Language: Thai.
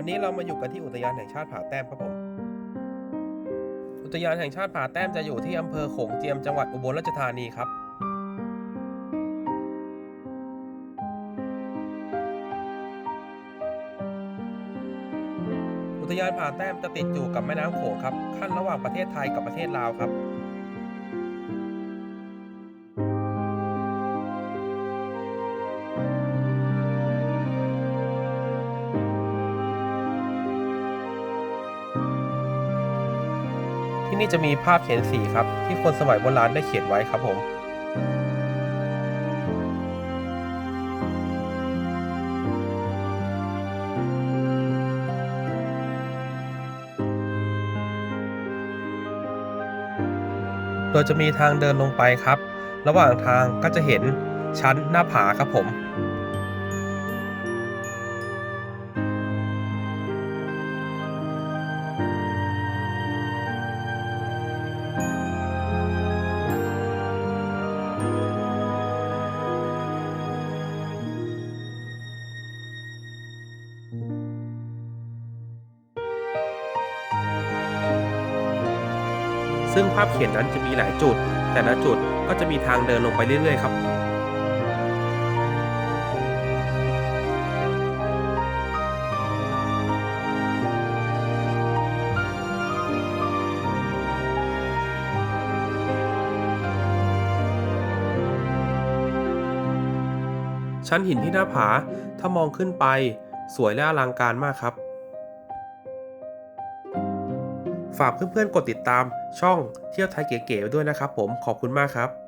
วันนี้เรามาอยู่กันที่อุทยานแห่งชาติผาแต้มครับผม อุทยานแห่งชาติผาแต้มจะอยู่ที่อำเภอโขงเจียมจังหวัดอุบลราชธานีครับอุทยานผาแต้มจะติดอยู่กับแม่น้ำโขงครับ ขั้นระหว่างประเทศไทยกับประเทศลาวครับ ที่นี่จะมีภาพเขียนสีครับ ที่คนสมัยโบราณได้เขียนไว้ครับผมโดยจะมีทางเดินลงไปครับ ระหว่างทางก็จะเห็นชั้นหน้าผาครับผม ซึ่งภาพเขียนนั้นจะมีหลายจุด แต่ละจุดก็จะมีทางเดินลงไปเรื่อยๆครับชั้นหินที่หน้าผา ถ้ามองขึ้นไป สวยและอลังการมากครับ ฝากเพื่อนๆกดติดตามช่องเที่ยวไทยเก๋ๆด้วยนะครับผมขอบคุณมากครับ